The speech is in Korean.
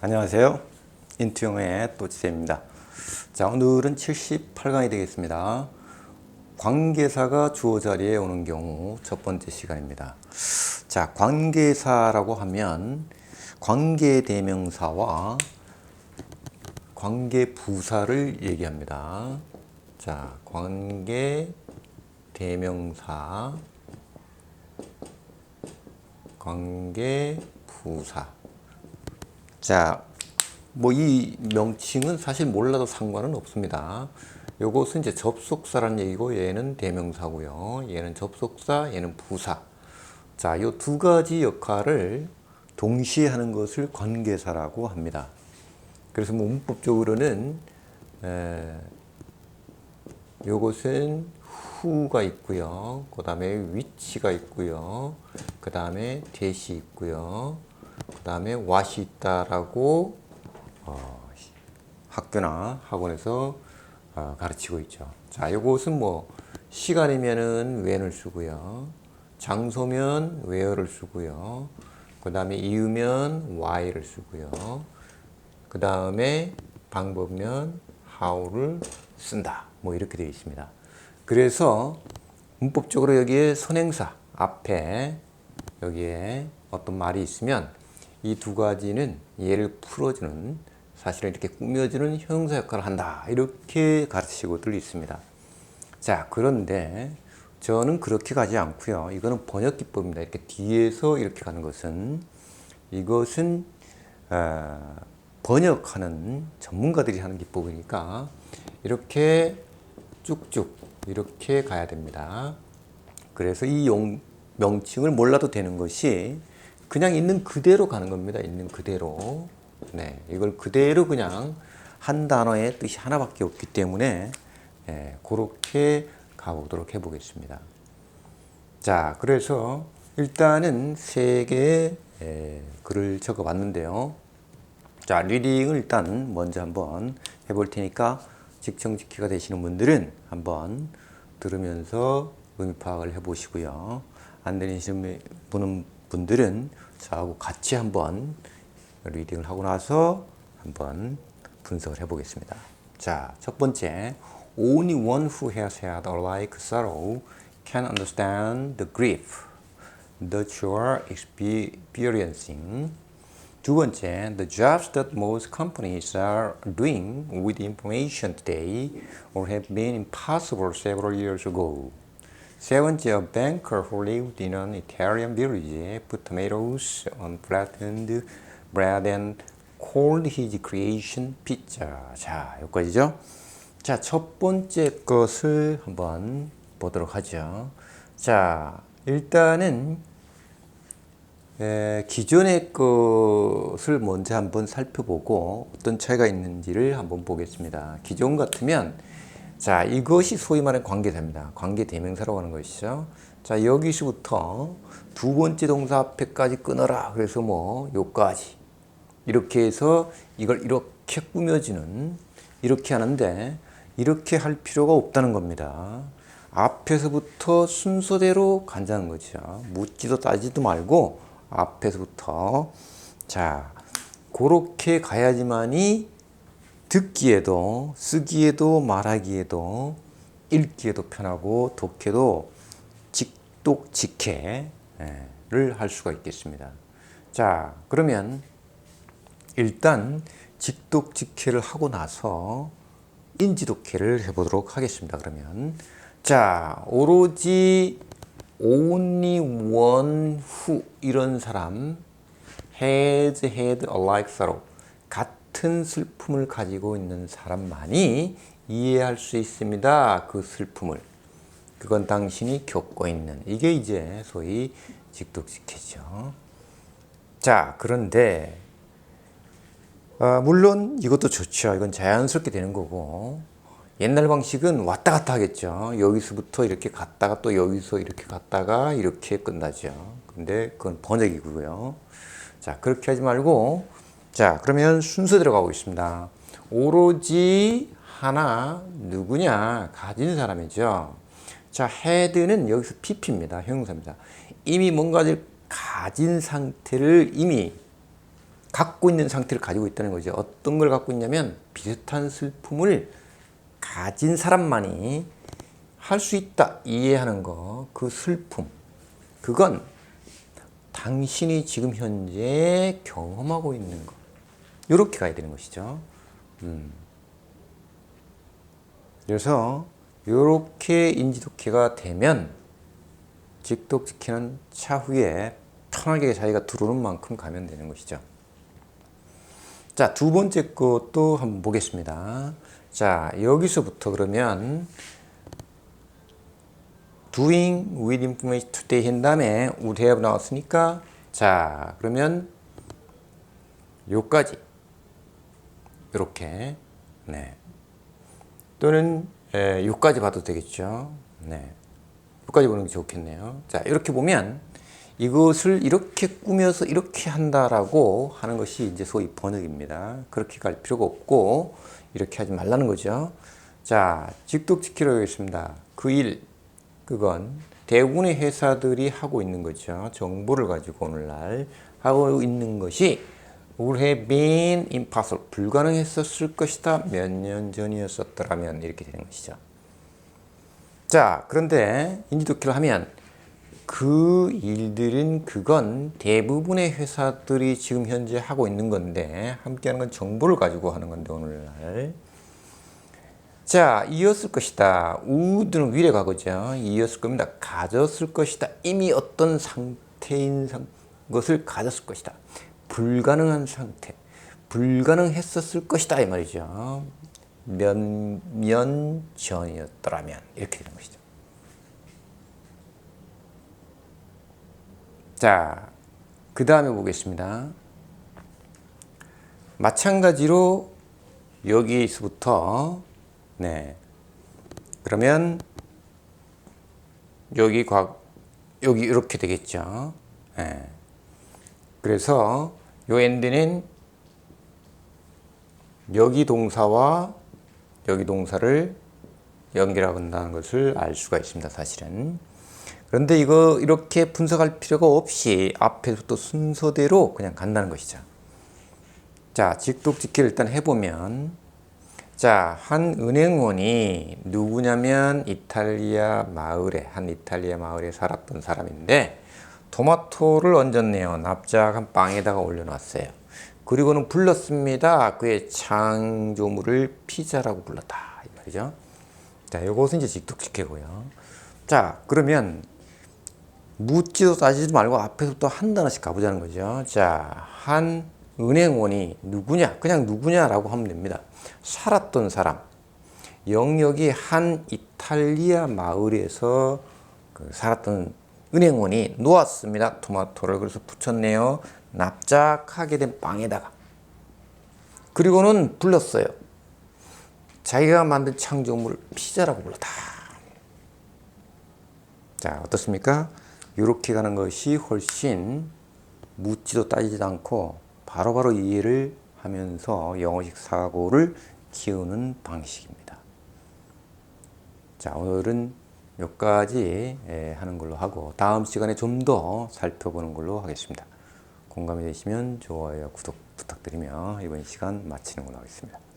안녕하세요. 인투영의 또치세입니다. 자, 오늘은 78강이 되겠습니다. 관계사가 주어 자리에 오는 경우 첫 번째 시간입니다. 자, 관계사라고 하면 관계 대명사와 관계 부사를 얘기합니다. 자, 관계 대명사, 관계 부사. 자, 뭐 이 명칭은 사실 몰라도 상관은 없습니다. 요것은 이제 접속사라는 얘기고 얘는 대명사고요. 얘는 접속사, 얘는 부사. 자, 요 두 가지 역할을 동시에 하는 것을 관계사라고 합니다. 그래서 뭐 문법적으로는 에, 요것은 who가 있고요. 그 다음에 which가 있고요. 그 다음에 that이 있고요. 그 다음에 what이 있다라고 어, 학교나 학원에서 어, 가르치고 있죠. 자, 요것은 뭐 시간이면은 when을 쓰고요. 장소면 where를 쓰고요. 그 다음에 이유면 why를 쓰고요. 그 다음에 방법면 how를 쓴다. 뭐 이렇게 되어 있습니다. 그래서 문법적으로 여기에 선행사 앞에 여기에 어떤 말이 있으면 이 두 가지는 얘를 풀어주는 사실은 이렇게 꾸며주는 형용사 역할을 한다. 이렇게 가르치고들 있습니다. 자, 그런데 저는 그렇게 가지 않고요. 이거는 번역 기법입니다. 이렇게 뒤에서 이렇게 가는 것은 이것은 어, 번역하는 전문가들이 하는 기법이니까 이렇게 쭉쭉 이렇게 가야 됩니다. 그래서 이 용, 명칭을 몰라도 되는 것이 그냥 있는 그대로 가는 겁니다. 있는 그대로. 네, 이걸 그대로 그냥 한 단어의 뜻이 하나밖에 없기 때문에 예, 그렇게 가보도록 해보겠습니다. 자, 그래서 일단은 세 개의 예, 글을 적어봤는데요. 자, 리딩을 일단 먼저 한번 해볼 테니까 직청직기가 되시는 분들은 한번 들으면서 의미 파악을 해보시고요. 안 되시는 분은 분들은 저하고 같이 한번 리딩을 하고 나서 한번 분석을 해보겠습니다. 자, 첫 번째. Only one who has had a like sorrow can understand the grief that you are experiencing. 두 번째, the jobs that most companies are doing with information today or have been impossible several years ago. 세 번째, a banker who lived in an Italian village put tomatoes on flattened bread and called his creation pizza. 자, 여기까지죠. 자, 첫 번째 것을 한번 보도록 하죠. 자, 일단은 에, 기존의 것을 먼저 한번 살펴보고 어떤 차이가 있는지를 한번 보겠습니다. 기존 같으면 자 이것이 소위 말하는 관계사입니다. 관계 대명사라고 하는 것이죠. 자 여기서부터 두 번째 동사 앞에까지 끊어라. 그래서 뭐 요까지 이렇게 해서 이걸 이렇게 꾸며지는 이렇게 하는데 이렇게 할 필요가 없다는 겁니다. 앞에서부터 순서대로 간다는 거죠. 묻지도 따지도 말고 앞에서부터 자 그렇게 가야지만이 듣기에도 쓰기에도 말하기에도 읽기에도 편하고 독해도 직독직해를 할 수가 있겠습니다. 자 그러면 일단 직독직해를 하고 나서 인지독해를 해보도록 하겠습니다. 그러면 자 오로지 only one who 이런 사람 has had a like sorrow 같 은 슬픔을 가지고 있는 사람만이 이해할 수 있습니다. 그 슬픔을 그건 당신이 겪고 있는 이게 이제 소위 직독직해죠. 자 그런데 어, 물론 이것도 좋죠. 이건 자연스럽게 되는 거고 옛날 방식은 왔다 갔다 하겠죠. 여기서부터 이렇게 갔다가 또 여기서 이렇게 갔다가 이렇게 끝나죠. 근데 그건 번역이고요. 자, 그렇게 하지 말고 자, 그러면 순서대로 가고 있습니다. 오로지 하나 누구냐 가진 사람이죠. 자, 헤드는 여기서 PP입니다. 형용사입니다. 이미 뭔가를 가진 상태를 이미 갖고 있는 상태를 가지고 있다는 거죠. 어떤 걸 갖고 있냐면 비슷한 슬픔을 가진 사람만이 할 수 있다 이해하는 거. 그 슬픔. 그건 당신이 지금 현재 경험하고 있는 거. 이렇게 가야 되는 것이죠. 음. 그래서 이렇게 인지도케가 되면 직독직해는 차후에 편하게 자기가 들어오는 만큼 가면 되는 것이죠. 자, 두 번째 것도 한번 보겠습니다. 자, 여기서부터 그러면 doing with information today 한 다음에 would have 나왔으니까 자, 그러면 요까지 이렇게 네. 또는 에, 요까지 봐도 되겠죠. 네. 요까지 보는 게 좋겠네요. 자, 이렇게 보면 이것을 이렇게 꾸며서 이렇게 한다라고 하는 것이 이제 소위 번역입니다. 그렇게 갈 필요가 없고 이렇게 하지 말라는 거죠. 자, 직독직기로 하겠습니다. 그 일, 그건 대부분의 회사들이 하고 있는 거죠. 정보를 가지고 오늘날 하고 있는 것이 would have been impossible. 불가능했었을 것이다. 몇 년 전이었었더라면 이렇게 되는 것이죠. 자, 그런데 인지도키를 하면 그 일들은 그건 대부분의 회사들이 지금 현재 하고 있는 건데 함께하는 건 정보를 가지고 하는 건데 오늘날 자 이었을 것이다 우드는 위례 과거죠 이었을 겁니다 가졌을 것이다 이미 어떤 상태인 상, 것을 가졌을 것이다 불가능한 상태 불가능했었을 것이다 이 말이죠 몇년 전이었더라면 이렇게 되는 것이죠 자, 그 다음에 보겠습니다. 마찬가지로 여기서부터 네 그러면 여기 과 여기 이렇게 되겠죠. 네. 그래서 요 엔드는 여기 동사와 여기 동사를 연결한다는 것을 알 수가 있습니다. 사실은. 그런데 이거 이렇게 분석할 필요가 없이 앞에서부터 순서대로 그냥 간다는 것이죠. 자, 직독직기를 일단 해보면 자, 한 은행원이 누구냐면 이탈리아 마을에 한 이탈리아 마을에 살았던 사람인데 토마토를 얹었네요. 납작한 빵에다가 올려놨어요. 그리고는 불렀습니다. 그의 창조물을 피자라고 불렀다. 이 말이죠. 자, 이것은 이제 직독직계고요. 자, 그러면 묻지도 따지지 말고 앞에서부터 한 단어씩 가보자는 거죠. 자, 한 은행원이 누구냐? 그냥 누구냐라고 하면 됩니다. 살았던 사람. 영역이 한 이탈리아 마을에서 그 살았던 은행원이 놓았습니다. 토마토를 그래서 붙였네요. 납작하게 된 빵에다가. 그리고는 불렀어요. 자기가 만든 창조물 피자라고 불렀다. 자, 어떻습니까? 이렇게 가는 것이 훨씬 묻지도 따지지도 않고 바로바로 이해를 하면서 영어식 사고를 키우는 방식입니다. 자, 오늘은 여기까지 예, 하는 걸로 하고 다음 시간에 좀 더 살펴보는 걸로 하겠습니다. 공감이 되시면 좋아요, 구독 부탁드리며 이번 시간 마치는 걸로 하겠습니다.